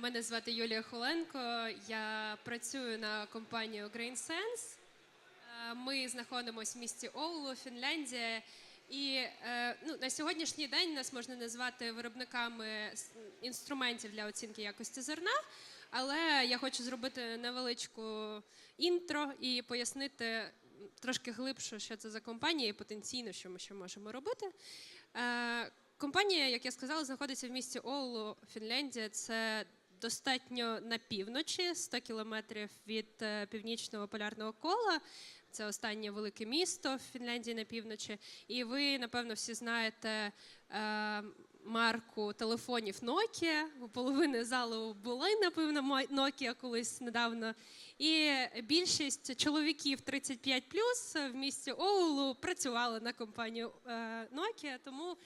Мене звати Юлія Холенко. Я працюю на компанію GrainSense. Е, Ми знаходимося в місті Оулу, Фінляндія. І е, ну, на сьогоднішній день нас можна назвати виробниками інструментів для оцінки якості зерна. Але я хочу зробити невеличку інтро і пояснити трошки глибше, що це за компанія і потенційно, що ми ще можемо робити. Е, Компанія, як я сказала, знаходиться в місті Оулу, Фінляндія. Це достатньо на півночі, 100 кілометрів від е, північного полярного кола. Це останнє велике місто в Фінляндії на півночі. І ви, напевно, всі знаєте е, марку телефонів Nokia. У половини залу були, напевно, Nokia колись недавно. І більшість чоловіків 35 в місті Оулу працювали на компанію е, Nokia, тому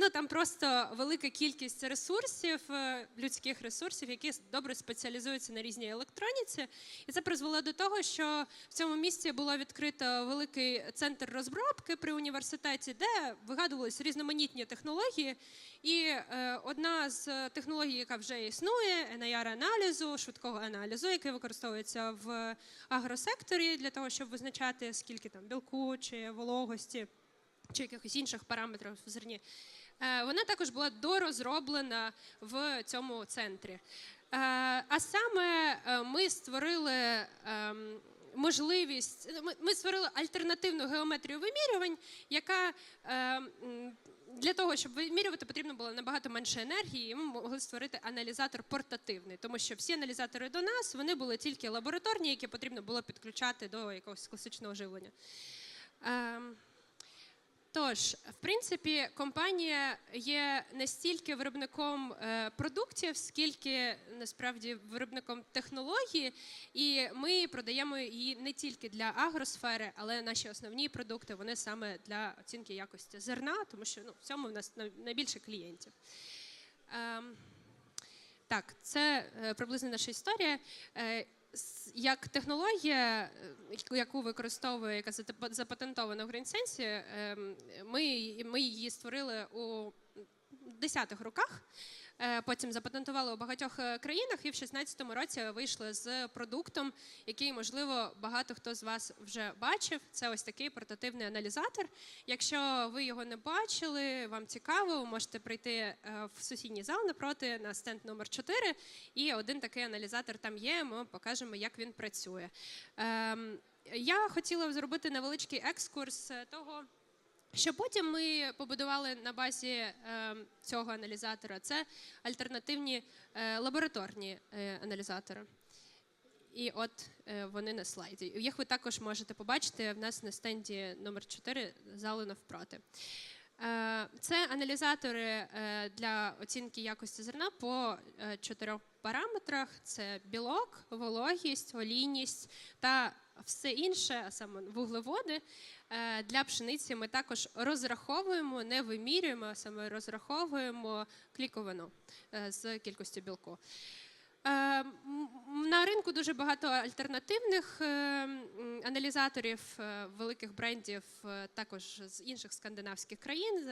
ну, там просто велика кількість ресурсів, е, людських ресурсів, які добре спеціалізуються на різній електроніці. І це призвело до того, що в цьому місті було відкрито великий центр розробки при університеті, де вигадувалися різноманітні технології. І е, одна з технологій, яка вже існує, NIR-аналізу, швидкого аналізу, який використовується в агросекторі для того, щоб визначати, скільки там білку чи вологості чи якихось інших параметрів в зерні. Е, Вона також була дорозроблена в цьому центрі. Е, А саме е, ми створили ем, можливість, ми- ми створили альтернативну геометрію вимірювань, яка ем, для того, щоб вимірювати, потрібно було набагато менше енергії, і ми могли створити аналізатор портативний, тому що всі аналізатори до нас вони були тільки лабораторні, які потрібно було підключати до якогось класичного живлення. Тож, в принципі, компанія є не стільки виробником е, продуктів, скільки насправді виробником технології, і ми продаємо її не тільки для агросфери, але наші основні продукти вони саме для оцінки якості зерна, тому що ну, в цьому в нас най- найбільше клієнтів. Ем, так, це е, приблизно наша історія. Як технологія, е, яку- використовує, яка запатентована в GreenSense, ем, ми, ми її створили у десятих роках. Е, Потім запатентували у багатьох е, країнах, і в 2016 році вийшли з продуктом, який, можливо, багато хто з вас вже бачив. Це ось такий портативний аналізатор. Якщо ви його не бачили, вам цікаво, ви можете прийти е, в сусідній зал напроти на стенд номер 4 і один такий аналізатор там є. Ми покажемо, як він працює. Ем, Я хотіла зробити невеличкий екскурс того. Що потім ми побудували на базі е, цього аналізатора? Це альтернативні е, лабораторні е, аналізатори. І от е, вони на слайді. Їх ви також можете побачити в нас на стенді номер 4 залу навпроти. Е, Це аналізатори е, для оцінки якості зерна по е, чотирьох параметрах: це білок, вологість, олійність та все інше, а саме вуглеводи. Е, Для пшениці ми також розраховуємо, не вимірюємо, а саме розраховуємо кліковану е, з кількістю білку. Е, На ринку дуже багато альтернативних аналізаторів великих брендів, також з інших скандинавських країн,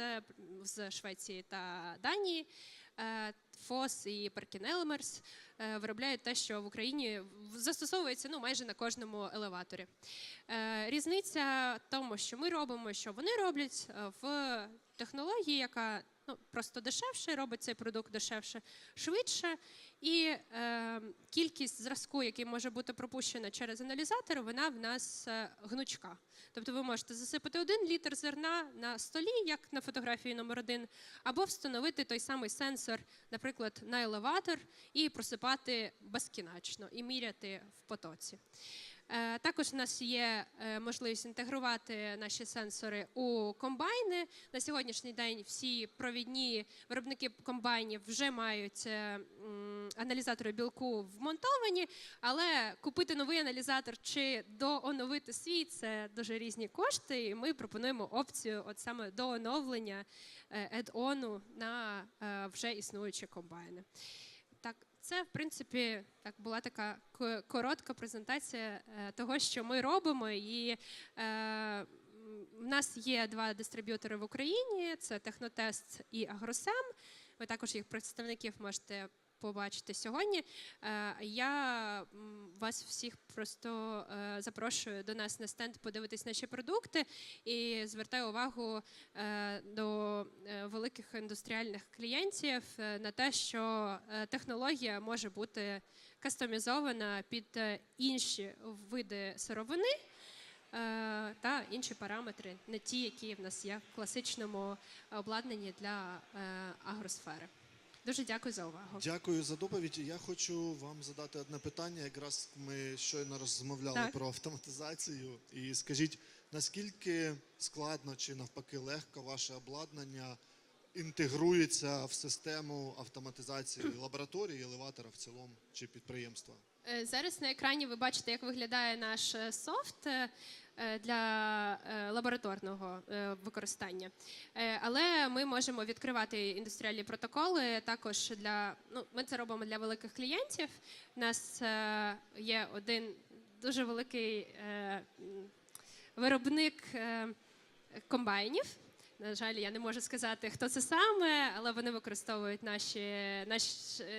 з Швеції та Данії. Е, ФОС і Паркінелмерс е, виробляють те, що в Україні застосовується ну, майже на кожному елеваторі. Е, Різниця в тому, що ми робимо, що вони роблять в технології, яка ну, просто дешевше, робить цей продукт дешевше, швидше. І е, кількість зразку, який може бути пропущена через аналізатор, вона в нас е, гнучка. Тобто ви можете засипати один літр зерна на столі, як на фотографії номер один, або встановити той самий сенсор, наприклад, на елеватор, і просипати безкінечно і міряти в потоці. Е, Також у нас є е, можливість інтегрувати наші сенсори у комбайни. На сьогоднішній день всі провідні виробники комбайнів вже мають е, аналізатори білку вмонтовані, але купити новий аналізатор чи дооновити свій це дуже різні кошти. І ми пропонуємо опцію, от саме до оновлення ед-ону на вже існуючі комбайни. Так, це в принципі так була така коротка презентація е, того, що ми робимо. І е, в нас є два дистриб'ютори в Україні: це Технотест і Агросем. Ви також їх представників можете побачити сьогодні. Е, Я вас всіх просто е, запрошую до нас на стенд подивитись наші продукти і звертаю увагу е, до великих індустріальних клієнтів на те, що технологія може бути кастомізована під інші види сировини. Та інші параметри, не ті, які в нас є в класичному обладнанні для агросфери. Дуже дякую за увагу. Дякую за доповідь. Я хочу вам задати одне питання. Якраз ми щойно розмовляли Так. про автоматизацію. І скажіть, наскільки складно чи навпаки легко ваше обладнання інтегрується в систему автоматизації лабораторії, елеватора в цілому чи підприємства? Е, Зараз на екрані ви бачите, як виглядає наш е, софт е, для лабораторного використання. Але ми можемо відкривати індустріальні протоколи також для ну, ми це робимо для великих клієнтів. У нас є один дуже великий виробник комбайнів. На жаль, я не можу сказати, хто це саме, але вони використовують наші, наші,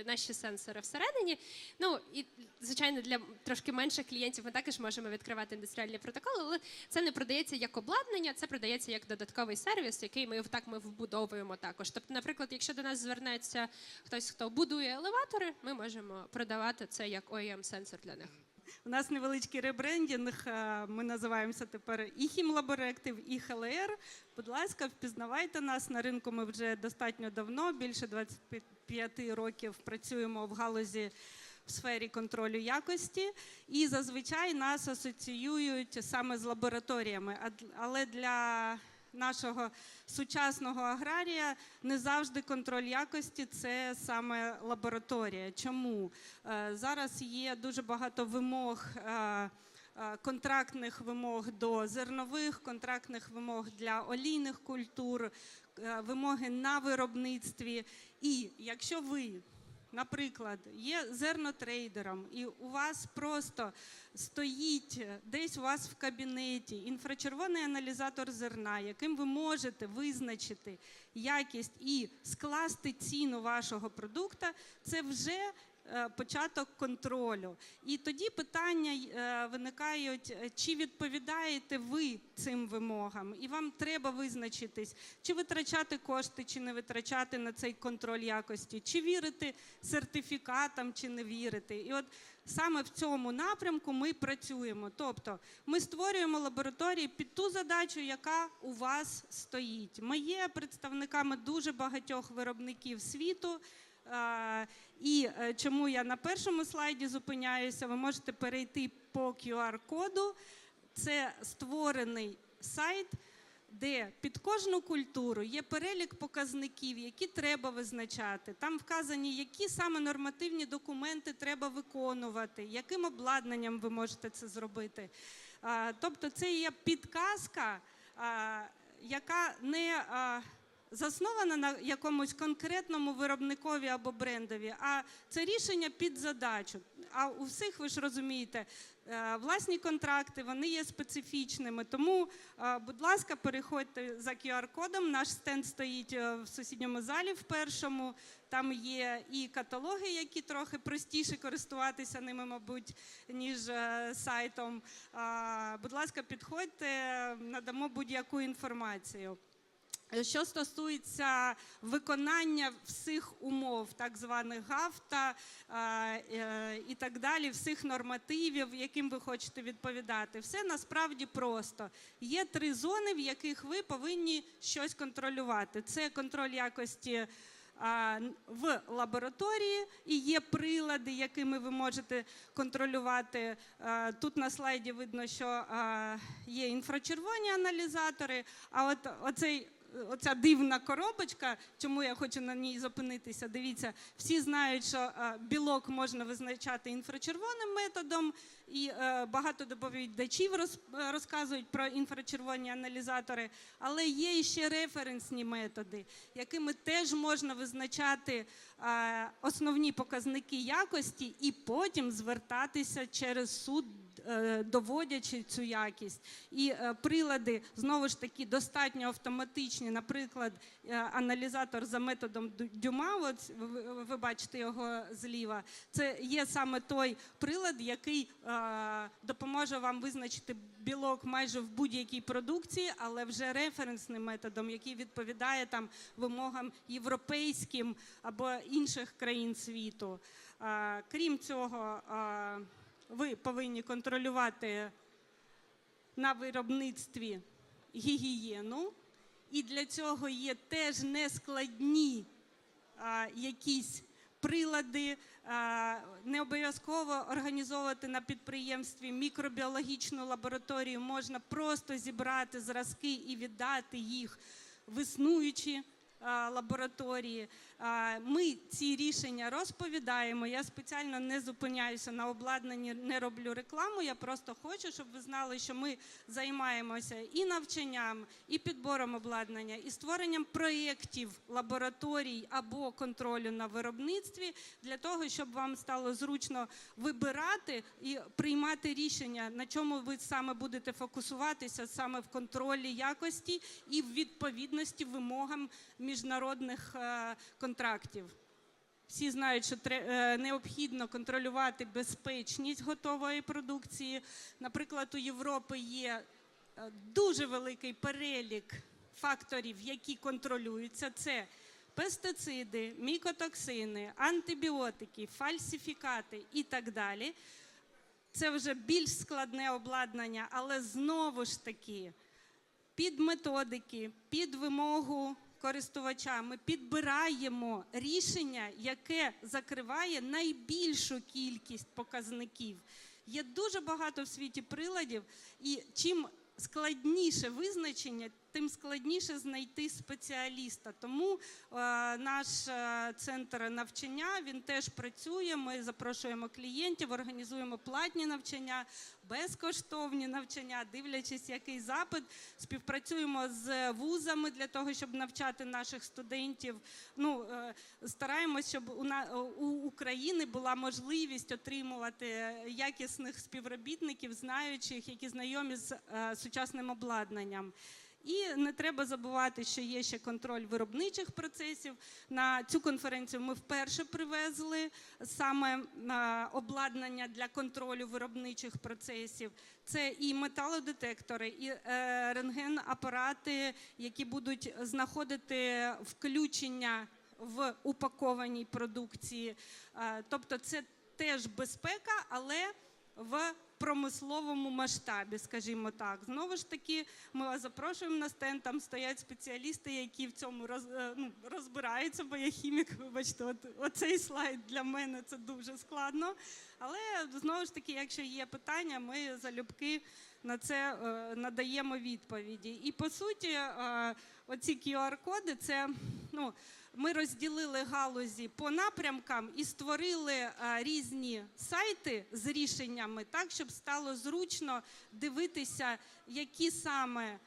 наші сенсори всередині. Ну і звичайно, для трошки менших клієнтів ми також можемо відкривати індустріальні протоколи, але це не продається як обладнання, це продається як додатковий сервіс, який ми так ми вбудовуємо також. Тобто, наприклад, якщо до нас звернеться хтось, хто будує елеватори, ми можемо продавати це як oem сенсор для них. У нас невеличкий ребрендінг. е, Ми називаємося тепер і Хімлаборектив, і ХЛР. Будь ласка, впізнавайте нас на ринку. Ми вже достатньо давно, більше 25 років працюємо в галузі в сфері контролю якості, і зазвичай нас асоціюють саме з лабораторіями. Але для нашого сучасного аграрія не завжди контроль якості це саме лабораторія. Чому? Е, Зараз є дуже багато вимог. е, е, Контрактних вимог до зернових, контрактних вимог для олійних культур, вимоги на виробництві. І якщо ви, наприклад, є зернотрейдером, і у вас просто стоїть десь у вас в кабінеті інфрачервоний аналізатор зерна, яким ви можете визначити якість і скласти ціну вашого продукта, це вже е, початок контролю. І тоді питання е, виникають, е, чи відповідаєте ви цим вимогам, і вам треба визначитись, чи витрачати кошти, чи не витрачати на цей контроль якості, чи вірити сертифікатам, чи не вірити. І от саме в цьому напрямку ми працюємо. Тобто ми створюємо лабораторії під ту задачу, яка у вас стоїть. Ми є представниками дуже багатьох виробників світу. І е, чому я на першому слайді зупиняюся, ви можете перейти по QR-коду. Це створений сайт, де під кожну культуру є перелік показників, які треба визначати. Там вказані, які саме нормативні документи треба виконувати, яким обладнанням ви можете це зробити. Тобто, це є підказка, яка не заснована на якомусь конкретному виробникові або брендові, а це рішення під задачу. А у всіх, ви ж розумієте, е, власні контракти вони є специфічними. Тому, е, будь ласка, переходьте за QR-кодом. Наш стенд стоїть е, в сусідньому залі в першому. Там є і каталоги, які трохи простіше користуватися ними, мабуть, ніж сайтом. Будь ласка, підходьте, надамо будь-яку інформацію. Що стосується виконання всіх умов, так званих гафта е, е, і так далі, всіх нормативів, яким ви хочете відповідати, все насправді просто. Є три зони, в яких ви повинні щось контролювати. Це контроль якості. а, В лабораторії і є прилади, якими ви можете контролювати. Е, Тут на слайді видно, що е, є інфрачервоні аналізатори. А от оцей оця дивна коробочка, чому я хочу на ній зупинитися. Дивіться, всі знають, що е, білок можна визначати інфрачервоним методом, і е, багато доповідачів е, розказують про інфрачервоні аналізатори, але є ще референсні методи, якими теж можна визначати основні показники якості і потім звертатися через суд доводячи цю якість. І е, прилади знову ж таки достатньо автоматичні. Наприклад, е, аналізатор за методом Дюма, от ви, бачите його зліва. Це є саме той прилад, який е, допоможе вам визначити білок майже в будь-якій продукції, але вже референсним методом, який відповідає там вимогам європейським або інших країн світу. Е, Крім цього, е, ви повинні контролювати на виробництві гігієну, і для цього є теж нескладні а, якісь прилади. Не обов'язково організовувати на підприємстві мікробіологічну лабораторію. Можна просто зібрати зразки і віддати їх в існуючі лабораторії. Ми ці рішення розповідаємо. Я спеціально не зупиняюся на обладнанні, не роблю рекламу. Я просто хочу, щоб ви знали, що ми займаємося і навчанням, і підбором обладнання, і створенням проєктів лабораторій або контролю на виробництві для того, щоб вам стало зручно вибирати і приймати рішення, на чому ви саме будете фокусуватися саме в контролі якості і в відповідності вимогам міжнародних е, контрактів. Всі знають, що е, необхідно контролювати безпечність готової продукції. Наприклад, у Європи є е, дуже великий перелік факторів, які контролюються. Це пестициди, мікотоксини, антибіотики, фальсифікати і так далі. Це вже більш складне обладнання, але знову ж таки під методики, під вимогу користувача ми підбираємо рішення, яке закриває найбільшу кількість показників. Є дуже багато в світі приладів, і чим складніше визначення, тим складніше знайти спеціаліста. Тому е, наш е, центр навчання він теж працює. Ми запрошуємо клієнтів, організуємо платні навчання, безкоштовні навчання, дивлячись, який запит. Співпрацюємо з вузами для того, щоб навчати наших студентів. Ну е, стараємось, щоб у України була можливість отримувати якісних співробітників, знаючих, які знайомі з сучасним обладнанням. І не треба забувати, що є ще контроль виробничих процесів. На цю конференцію ми вперше привезли саме обладнання для контролю виробничих процесів. Це і металодетектори, і е, рентген-апарати, які будуть знаходити включення в упакованій продукції. Тобто, це теж безпека, але в промисловому масштабі, скажімо так. Знову ж таки, ми вас запрошуємо на стенд, там стоять спеціалісти, які в цьому роз, е, ну, розбираються, бо я хімік, вибачте, от, оцей слайд для мене це дуже складно. Але знову ж таки, якщо є питання, ми залюбки на це е, надаємо відповіді. І по суті, е, оці QR-коди це ну. Ми розділили галузі по напрямкам і створили е, різні сайти з рішеннями, так щоб стало зручно дивитися, які саме е,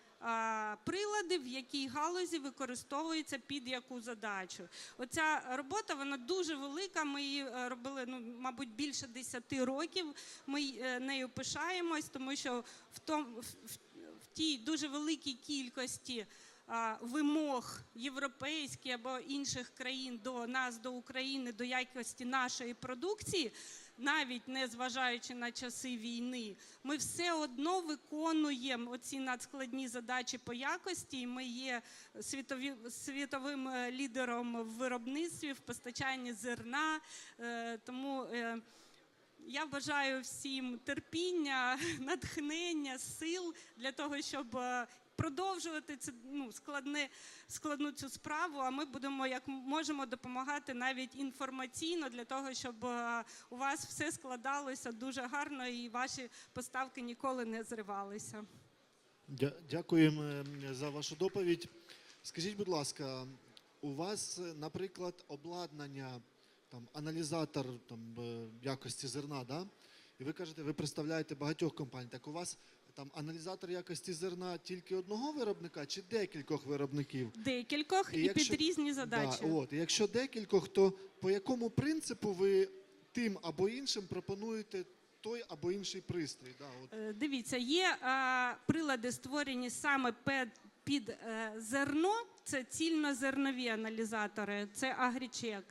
прилади в якій галузі використовуються під яку задачу. Оця робота вона дуже велика. Ми її е, робили ну, мабуть більше 10 років. Ми нею пишаємось, тому що в том в, в, тій дуже великій кількості вимог європейських або інших країн до нас, до України, до якості нашої продукції, навіть не зважаючи на часи війни, ми все одно виконуємо оці надскладні задачі по якості. І ми є світові, світовим е, лідером в виробництві, в постачанні зерна. Е, Тому е, я бажаю всім терпіння, натхнення, сил для того, щоб е, продовжувати це ну, складне, складну цю справу. А ми будемо як можемо допомагати навіть інформаційно для того, щоб е, у вас все складалося дуже гарно і ваші поставки ніколи не зривалися. Дякуємо е, за вашу доповідь. Скажіть, будь ласка, у вас, наприклад, обладнання, там, аналізатор там, е, якості зерна, да? і ви кажете, ви представляєте багатьох компаній. Так у вас там аналізатор якості зерна тільки одного виробника чи декількох виробників? Декількох І і, якщо- під різні задачі. Да, от, і якщо декількох, то по якому принципу ви тим або іншим пропонуєте той або інший пристрій. Да, от. Е, Дивіться, є е, прилади, створені саме пед- під е, зерно. Це цільнозернові аналізатори, це агрічек.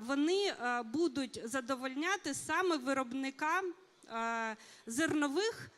Вони е, будуть задовольняти саме виробника е, зернових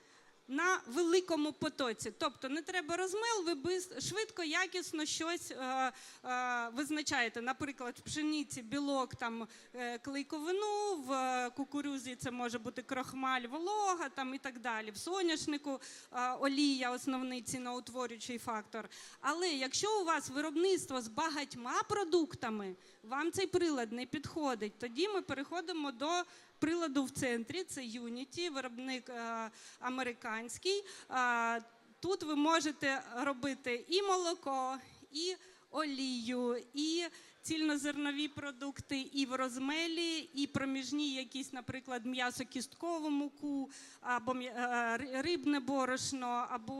на великому потоці. Тобто не треба розмил, ви швидко, якісно щось е, е, визначаєте. Наприклад, в пшениці білок там е, клейковину, в е, кукурузі це може бути крохмаль, волога там і так далі. В соняшнику е, олія основний ціноутворюючий фактор. Але якщо у вас виробництво з багатьма продуктами, вам цей прилад не підходить. Тоді ми переходимо до приладу в центрі. Це Unity, виробник е, американський. Е, Тут ви можете робити і молоко, і олію, і цільнозернові продукти, і в розмелі, і проміжні якісь, наприклад, м'ясо-кісткову муку, або е, рибне борошно, або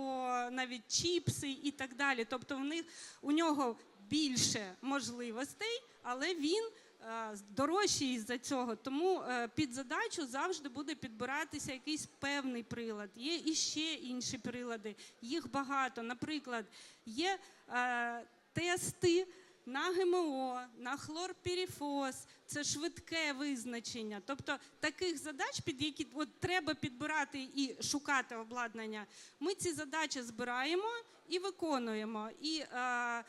навіть чіпси і так далі. Тобто в них у нього більше можливостей, але він е, дорожчий із-за цього. Тому е, під задачу завжди буде підбиратися якийсь певний прилад. Є і ще інші прилади, їх багато. Наприклад, є е, тести. На ГМО, на хлорпіріфос, це швидке визначення. Тобто таких задач, під які от, треба підбирати і шукати обладнання, ми ці задачі збираємо і виконуємо. І е,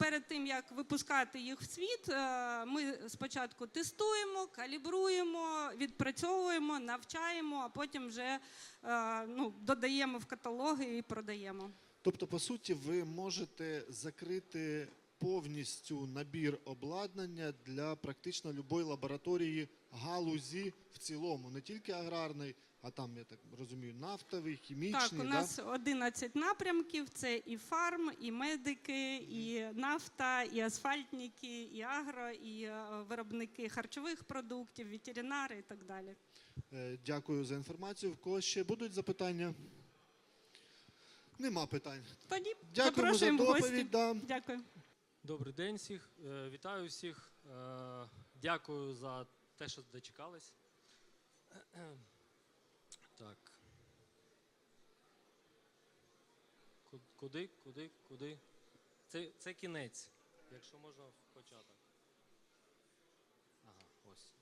перед тим як випускати їх в світ, е, ми спочатку тестуємо, калібруємо, відпрацьовуємо, навчаємо, а потім вже е, ну, додаємо в каталоги і продаємо. Тобто, по суті, ви можете закрити повністю набір обладнання для практично будь-якої лабораторії галузі в цілому, не тільки аграрний, а там, я так розумію, нафтовий, хімічний. Так, у да? нас 11 напрямків: це і фарм, і медики, і нафта, і асфальтники, і агро, і е, виробники харчових продуктів, ветеринари і так далі. Е, Дякую за інформацію. В кого ще будуть запитання? Нема питань. Тоді Дякуємо за запрошуємо в гості. доповідь. Да. Дякую. Добрий день всіх. Е, Вітаю всіх. Дякую за те, що дочекались. Так. Куди, куди, куди? Це, це кінець, якщо можна в початок. Ага, ось.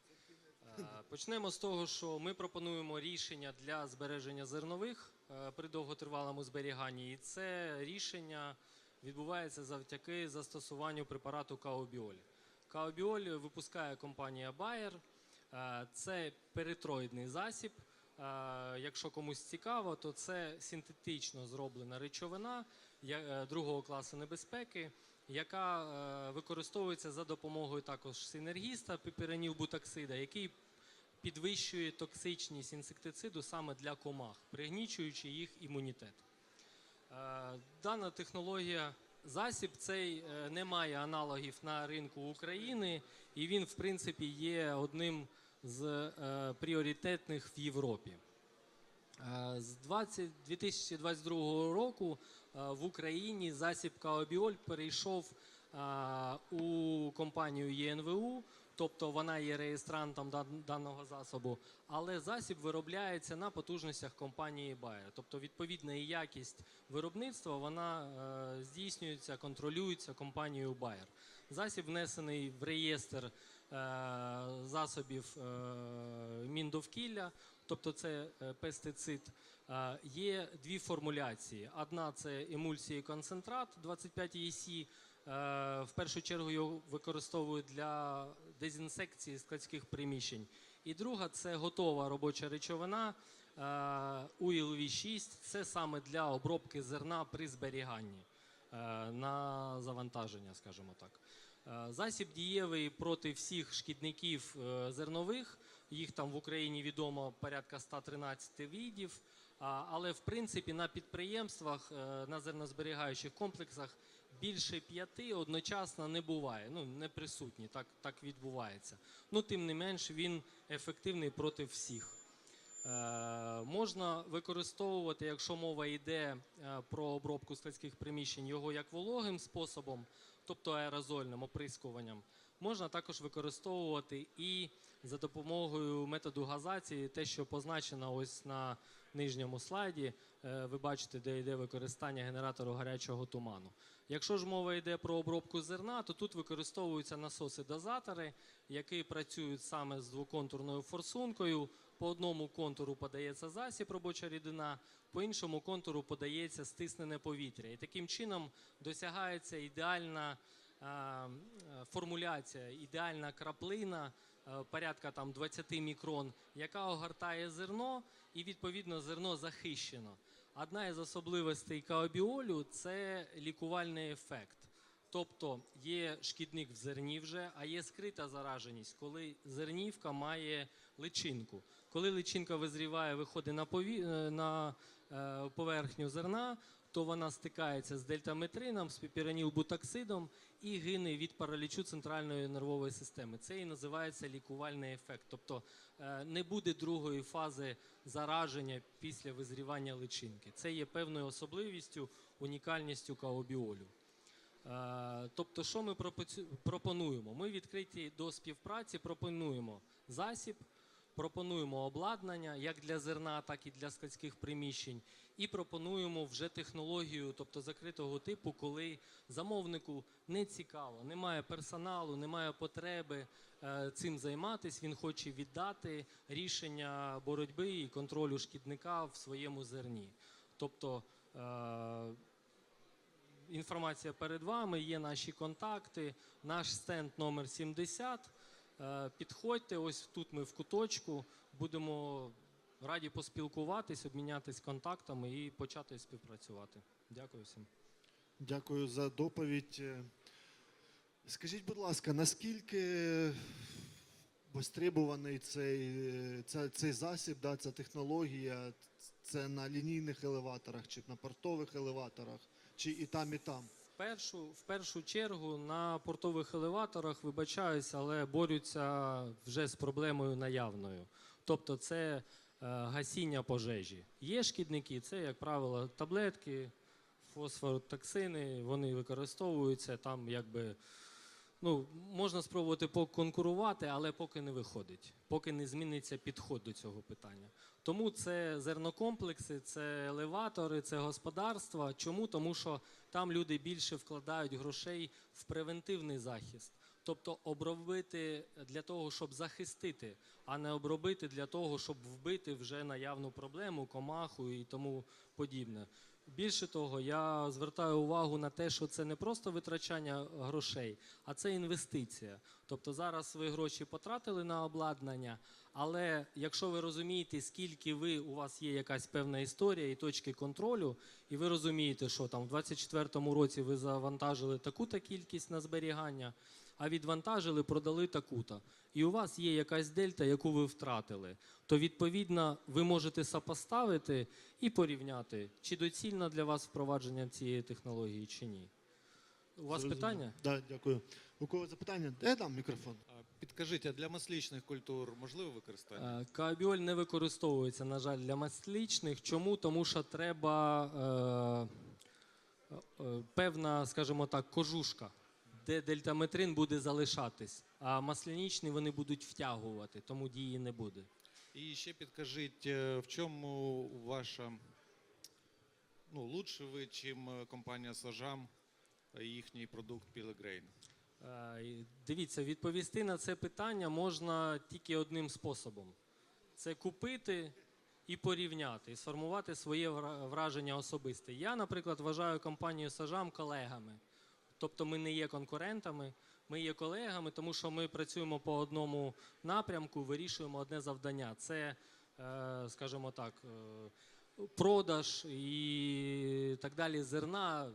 Е, Почнемо з того, що ми пропонуємо рішення для збереження зернових е, при довготривалому зберіганні. І це рішення відбувається завдяки застосуванню препарату Каобіоль. Каобіоль випускає компанія Bayer. Е, Це перитроїдний засіб. Е, Якщо комусь цікаво, то це синтетично зроблена речовина е, другого класу небезпеки, яка е, використовується за допомогою також синергіста піперанілбутаксида, який підвищує токсичність інсектициду саме для комах, пригнічуючи їх імунітет. Дана технологія, засіб цей не має аналогів на ринку України, і він, в принципі, є одним з е, пріоритетних в Європі. Е, З 20, 2022 року е, в Україні засіб Каобіоль перейшов у компанію ЄНВУ, тобто вона є реєстрантом даного засобу, але засіб виробляється на потужностях компанії Bayer. Тобто відповідна і якість виробництва вона здійснюється, контролюється компанією Bayer. Засіб внесений в реєстр засобів е, міндовкілля, тобто це е, пестицид. Е, Є дві формуляції. Одна це емульсії концентрат 25 ЄСі. В першу чергу його використовують для дезінсекції складських приміщень. І друга це готова робоча речовина е, УІЛВ-6. Це саме для обробки зерна при зберіганні е, на завантаження, скажімо так. Е, Засіб дієвий проти всіх шкідників е, зернових. Їх там в Україні відомо порядка 113 видів. Але в принципі на підприємствах, е, на зернозберігаючих комплексах більше п'яти одночасно не буває. Ну не присутні, так, так відбувається. Ну тим не менш він ефективний проти всіх. Е, можна використовувати, якщо мова йде е, про обробку складських приміщень, його як вологим способом, тобто аерозольним оприскуванням. Можна також використовувати і за допомогою методу газації, те, що позначено ось на нижньому слайді, е, ви бачите, де йде використання генератору гарячого туману. Якщо ж мова йде про обробку зерна, то тут використовуються насоси-дозатори, які працюють саме з двоконтурною форсункою. По одному контуру подається засіб робоча рідина, по іншому контуру подається стиснене повітря. І таким чином досягається ідеальна е, формуляція, ідеальна краплина е, порядка там 20 мікрон, яка огортає зерно, і відповідно зерно захищено. Одна із особливостей каобіолю це лікувальний ефект. Тобто є шкідник в зерні вже, а є скрита зараженість, коли зернівка має личинку. Коли личинка визріває, виходить на, пові... е, на е, поверхню зерна, то вона стикається з дельтаметрином, з піпіранілбутаксидом і гине від паралічу центральної нервової системи. Це і називається лікувальний ефект. Тобто е, не буде другої фази зараження після визрівання личинки. Це є певною особливістю, унікальністю каобіолю. Тобто, що ми пропонуємо? Ми відкриті до співпраці, пропонуємо засіб, пропонуємо обладнання як для зерна, так і для складських приміщень, і пропонуємо вже технологію, тобто закритого типу, коли замовнику не цікаво, немає персоналу, немає потреби е, цим займатися. Він хоче віддати рішення боротьби і контролю шкідника в своєму зерні. Тобто е, інформація перед вами, є наші контакти, наш стенд номер 70. Е, Підходьте, ось тут ми в куточку. Будемо раді поспілкуватись, обмінятись контактами і почати співпрацювати. Дякую всім. Дякую за доповідь. Е, Скажіть, будь ласка, наскільки востребуваний цей, е, ця- цей засіб, да, ця технологія? Це на лінійних елеваторах чи на портових елеваторах, чи і там, і там? Першу, в першу чергу на портових елеваторах вибачаюся, але борються вже з проблемою наявною. Тобто це е, гасіння пожежі. Є шкідники, це, як правило, таблетки, фосфоротоксини, вони використовуються там, якби. Ну, можна спробувати поконкурувати, але поки не виходить, поки не зміниться підход до цього питання. Тому це зернокомплекси, це елеватори, це господарства. Чому? Тому що там люди більше вкладають грошей в превентивний захист. Тобто обробити для того, щоб захистити, а не обробити для того, щоб вбити вже наявну проблему, комаху і тому подібне. Більше того, я звертаю увагу на те, що це не просто витрачання грошей, а це інвестиція. Тобто зараз ви гроші потратили на обладнання, але якщо ви розумієте, скільки ви у вас є якась певна історія і точки контролю, і ви розумієте, що там в 24-му році ви завантажили таку-то кількість на зберігання, а відвантажили, продали таку-то. І у вас є якась дельта, яку ви втратили, то відповідно ви можете сопоставити і порівняти, чи доцільно для вас впровадження цієї технології, чи ні. У вас Зрозумів. питання? Да, дякую. У кого запитання? Де там мікрофон? Підкажіть, а для масличних культур можливо використання? Е, Каабіоль не використовується, на жаль, для масличних. Чому? Тому що треба е, е, певна, скажімо так, кожушка, де дельтаметрин буде залишатись, а маслянічні вони будуть втягувати, тому дії не буде. І ще підкажіть, е, в чому ваша ну, лучше ви, чим е, компанія Сажам, е, їхній продукт Пілегрейн? Дивіться, відповісти на це питання можна тільки одним способом: це купити і порівняти, і сформувати своє враження особисте. Я, наприклад, вважаю компанію Сажам колегами. Тобто ми не є конкурентами, ми є колегами, тому що ми працюємо по одному напрямку, вирішуємо одне завдання. Це, е, скажімо так, е, продаж і так далі зерна,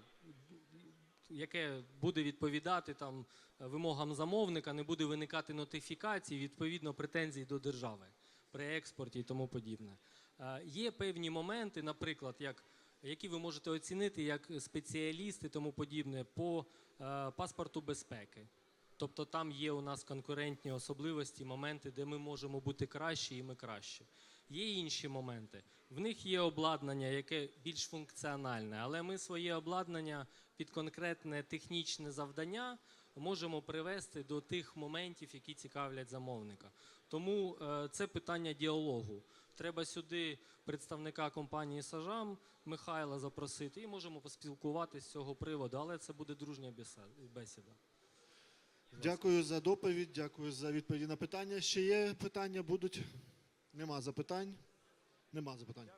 яке буде відповідати там вимогам замовника, не буде виникати нотифікацій, відповідно претензій до держави при експорті і тому подібне. Е, Є певні моменти, наприклад, як, які ви можете оцінити як спеціаліст і тому подібне по е, паспорту безпеки. Тобто там є у нас конкурентні особливості, моменти, де ми можемо бути кращі і ми краще. Є інші моменти. В них є обладнання, яке більш функціональне, але ми своє обладнання під конкретне технічне завдання можемо привести до тих моментів, які цікавлять замовника. Тому е, це питання діалогу. Треба сюди представника компанії Сажам Михайла запросити і можемо поспілкуватися з цього приводу, але це буде дружня бесіда. Дякую за доповідь, дякую за відповіді на питання. Ще є питання, будуть? Нема запитань? Нема запитань.